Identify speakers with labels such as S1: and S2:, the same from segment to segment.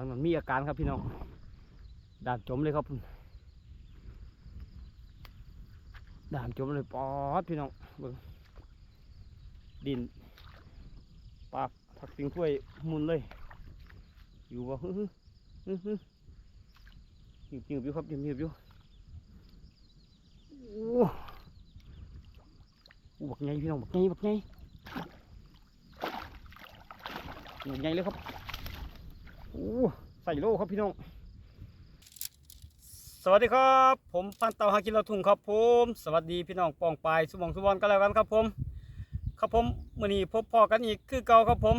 S1: างนั้นมีอาการครับพี่น้องด่านจมเลยครับด่านจมเลยปอดพี่น้องเบงดินปากผักสิงถ้วยมุนเลย อยู่บ่ฮึฮึฮึฮึหยิบหิบอยู่ครับหยิบหยิบอยู่โอ้โหบักใหญ่พี่น้องบักใหญ่บักใหญ่บักใหญ่เลยครับ โอ้ใส่โลครับพี่น้อง สวัสดีครับ ผมพันเตาหากินเราทุ่งครับผม สวัสดีพี่น้องปองปลายสุบองสุบอนกันแล้วกันครับผม ครับผมมื่อนี้พบพ่อกันอีกคือเก่าครับผม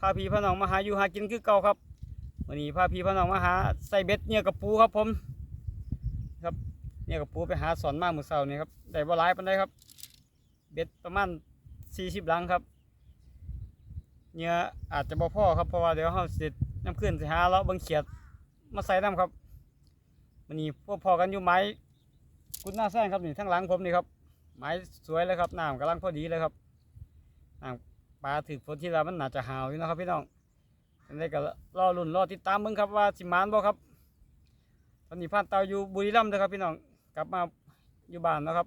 S1: พาพี่พาน้องมาหาอยู่หากินคือเก่าครับมื่อนี้พาพี่พาน้องมาหาใส่เบ็ดเนี่ยกับปูครับผม ครับเนี่ยกับปูไปหาสอนมาเมื่อเช้านี่ครับได้บ่หลายปานใดครับ เบ็ดประมาณ40ลังครับเนี่ยอาจจะบ่พ่อครับเพราะว่าเดี๋ยวเฮาสิ น้ำขึ้นสิหาเลาะเบิ่งเขียดมาใส่น้ำครับมันนี้พวกพอกันอยู่ไม้กุดหน้าแซงครับนี่ทั้งหลังผมนี่ครับไม้สวยเลยครับน้ำกำลังพอดีเลยครับน้ำปลาถือฝนที่เรามันน่าจะหาวอยู่นะครับพี่น้องอันนี้ก็รอลุ่นรอติดตามเบิ่งครับว่าสิมานบ่ครับตอนนี้ผ่านเตาอยู่บุรีรัมย์นะครับพี่น้องกลับมาอยู่บ้านแล้วครับ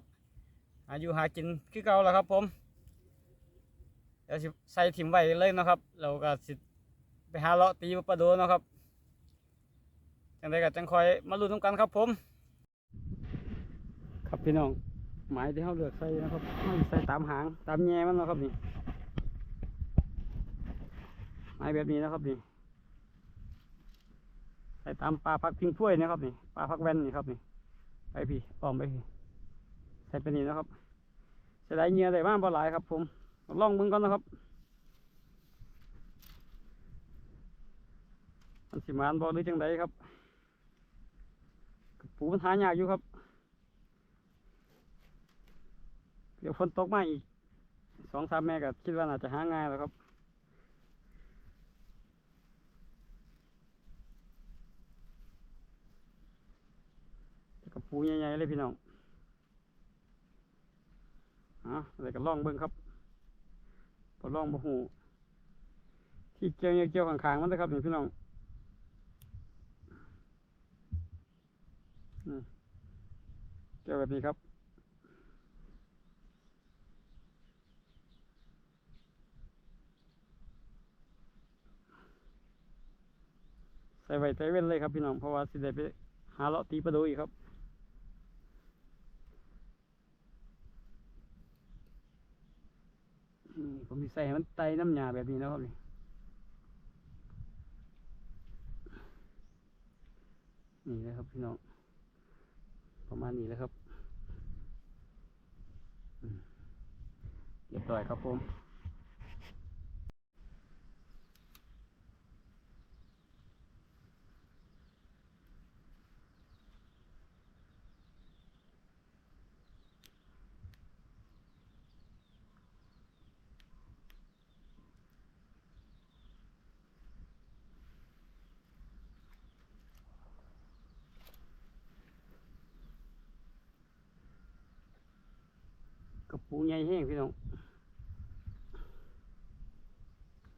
S1: หาอยู่หากินคือเก่าแล้วครับผมเดี๋ยวใส่ถิ่มไว้เลยนะครับเราก็สิ ไปหาเลาะตีปลาโดนะครับจังไดก็จังคอยมาลุ้นกันครับผม ครับพี่น้องหมายที่เขาเลือกใส่นะครับใส่ตามหางตามแง่มันนะครับนี่หมายแบบนี้นะครับนี่ใส่ตามปลาพักพิงถ้วยนะครับนี่ปลาพักแว่นนี่ครับนี่ไปพี่อ้อมไปพี่ใส่เป็นนี้นะครับใส่ได้เงียได้บ้างบ่หลายครับ ผมลองมึงก่อนนะครับ มันสิมานบอหรือจังไดครับปูมันหายากอยู่ครับ เดี๋ยวฝนตกมาอีกสองสามแม่ก็คิดว่าน่าจะหาง่ายแล้วครับกับปูใหญ่ๆเลยพี่น้องอะอะไรก็ลองเบิ่งครับพอลองบ่หูที่เกี่ยวเกี่ยวข้างๆมันนะครับนี่พี่น้อง อืมเกี่ยวแบบนี้ครับ ใส่ไว้ใส่เว้นเลยครับพี่น้องเพราะว่าสิได้ไปหาเลาะตีปลาดูอีกครับอืมผมสิใส่ให้มันไตน้ำยาแบบนี้นะครับนี่นี่นะครับพี่น้อง ประมาณนี้แล้วครับเรียบร้อยครับผม กระปูใหญ่แห้งพี่น้อง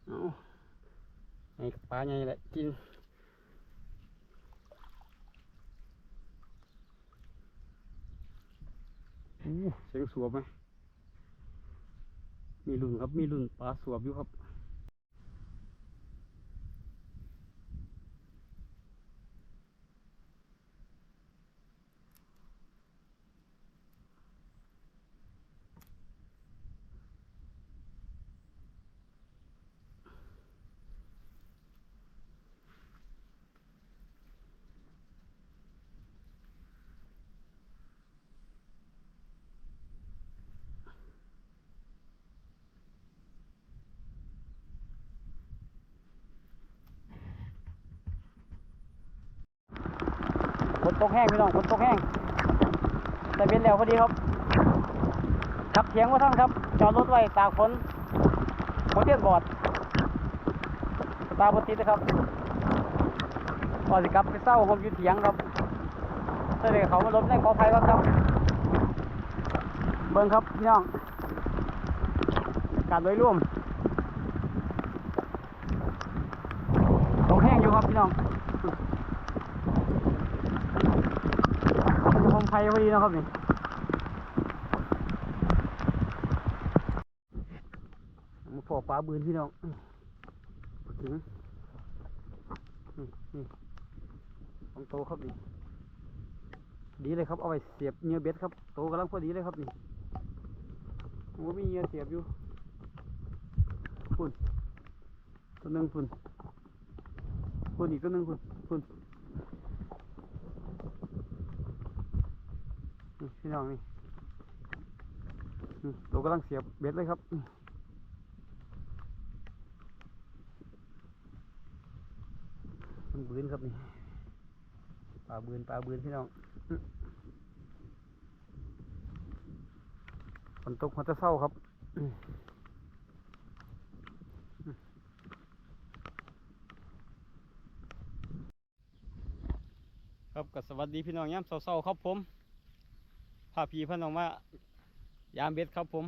S1: เอาไอ้ปลาใหญ่แหละกินอู้เสียงสวบไหมมีรุ่นครับ มีรุ่นปลาสวบอยู่ครับ ตกแห้งพี่น้องฝนตกแห้งแต่เป็นแล้วพอดีครับขับเถียงว่าท่านครับ จอดรถไว้ตากฝนหัวเทียนบอดตาร์บติดนะครับก่อนสิกลับไปเศร้าผมอยู่เถียงครับเสด็จเขามาลบในขออภัยก่อนครับ เบิ่งครับพี่น้องกาศโดยรวมตกแห้งอยู่ครับพี่น้อง มันจะพอดีนะครับนี่มาพอปลาบืนพี่น้องถึงนี่นี่ของโตครับนี่ดีเลยครับเอาไปเสียบเนื้อเบ็ดครับโตกำลังพอดีเลยครับนี่โอ้มีเนื้อเสียบอยู่พุ่นตัวหนึ่งพุ่นพุ่นอีกตัวหนึ่งพุ่นพุ่ นี่พี่น้องนี่นี่โตกำลังเสียบเบ็ดเลยครับนี่มันบืนครับนี่ปลาบืนปลาบืนพี่น้องฝนตกมาจะเศร้าครับครับก็สวัสดีพี่น้องยามเศร้าๆครับผม พาพีพี่น้องมายามเบ็ดครับผม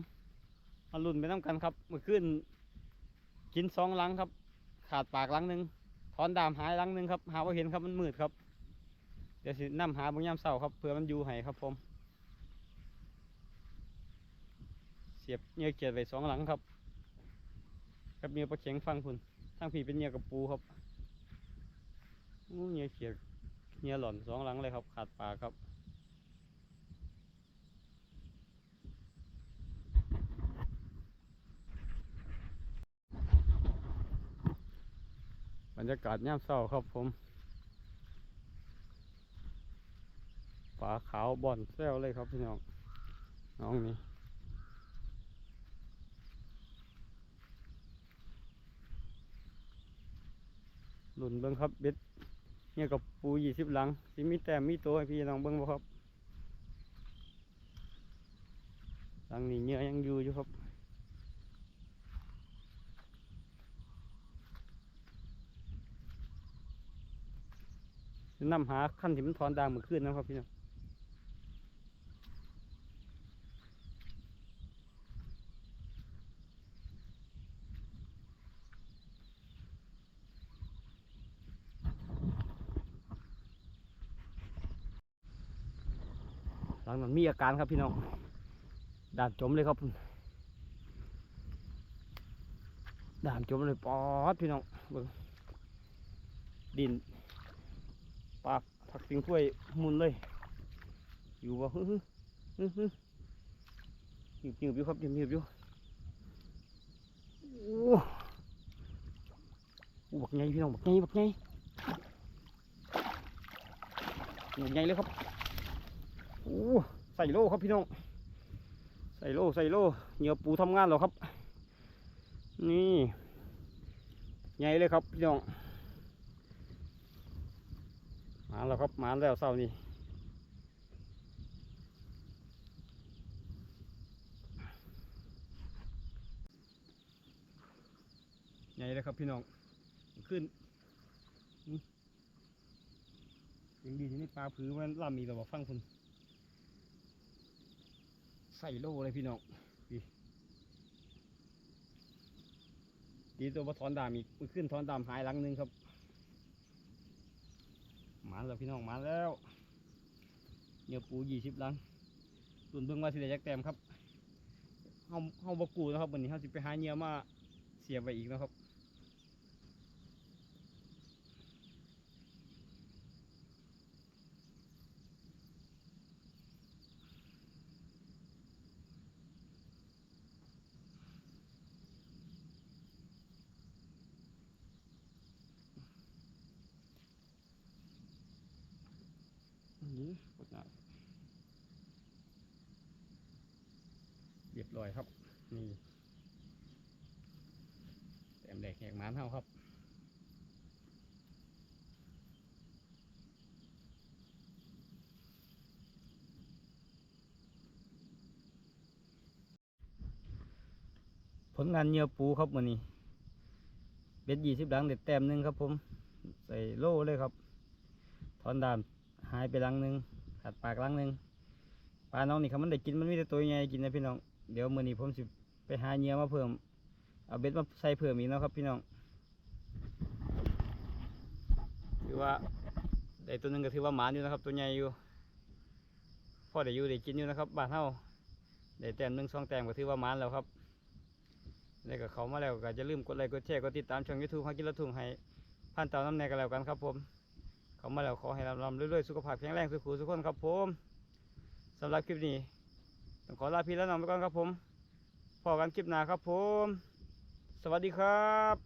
S1: มาลุ่นไปน้ำกันครับเมื่อคืนกินสองลังครับ ขาดปากลังหนึ่งถอนดามหายลังหนึ่งครับ หาว่าเห็นครับมันมืดครับ เดี๋ยวสินำหาบางยามเศร้าครับเผื่อมันอยู่ให้ครับผม เสียบเหยื่อเกียดไว้สองหลังครับกับเหยื่อปลาเข็งฟังคุณทั้งผีเป็นเหยื่อกับปูครับเหยื่อเกียดเหยื่อหล่อนสองหลังเลยครับ ขาดปลาครับ บรรยากาศย่ามเศร้าครับผมปลาขาวบ่อนแซวเลยครับพี่น้องน้องนี่หลุนเบิ้งครับเบ็ดเนี่ยกับปูยี่สิบหลังสิมีแต้มมีตัวให้พี่น้องเบิ้งบ่ครับหลังนี้เนื้อยังอยู่อยู่ครับ นำหาขั้นที่มันถอนดางเมื่อคืนนะครับพี่น้องหลังนั้นมีอาการครับพี่น้องด่านจมเลยครับด่านจมเลยปอดพี่น้องดิน ปากผักสิงถ้วยมุนเลย อยู่บ่ฮึฮึฮึฮึหยิบหยิบอยู่ครับหยิบหยิบอยู่โอ้โหบักใหญ่พี่น้องบักใหญ่บักใหญ่บักใหญ่เลยครับโอ้ใส่โล่ครับพี่น้อง ใส่โล่ใส่โล่เหนียวปูทำงานแล้วครับ นี่ใหญ่เลยครับพี่น้อง มาแล้วครับมาแล้วเศร้านี่ใหญ่เลยครับพี่น้องขึ้นยังดีที่นี่ปลาผือมันล่ำมีแต่บอกฟังคุณใส่โล่เลยพี่น้องดีดีตัวมาถอนดามอีกมันขึ้นถอนดามหายหลังหนึงครับ มาแล้วพี่น้องมาแล้วเนื้อปูยี่สิบลังตุนเบิ่งว่าสิเดียกแต้มครับเฮาเฮาบกูนะครับวันนี้เฮาสิไปหาเนื้อมาเสียไปอีกนะครับ หน้าเรียบร้อยครับนี่แต้มแดกแหกมานเฮาครับผลงานเหยื่อปูครับวันนี้เบ็ดยี่สิบดังเด็ดแต้มหนึ่งครับผม ใส่โล่เลยครับ ถอนดามหายไปลังหนึ่ง ขาดปากลังหนึ่งปลาน้องนี่ครับมันได้กินมันมีแต่ตัวใหญ่กินนะพี่น้องเดี๋ยวมือนี้ผมสิไปหาเหยื่อมาเพิ่มเอาเบ็ดมาใส่เพิ่มอีกนะครับพี่น้องอว่าได้ตัวหนึงก็ถือว่าหมานอยู่นะครับ ตัวใหญ่อยู่พ่อได้อยู่ได้กินอยู่นะครับบ้านเฮาได้แต้มหนึ่งสองแต้มก็ถือว่าหมานแล้วครับแล้วก็เขามาแล้วก็จะลืมกดไลค์กดแชร์กดติดตามช่องยูทูบหากินละทุ่งให้พันเต่าน้ำแนกันแล้วกันครับผม เขามาแล้วขอให้ลำๆเรื่อยๆสุขภาพแข็งแรงสุขุสุขคนครับผมสำหรับคลิปนี้ต้องขอลาพี่และน้องไปก่อนครับผมพอกันคลิปหน้าครับผม สวัสดีครับ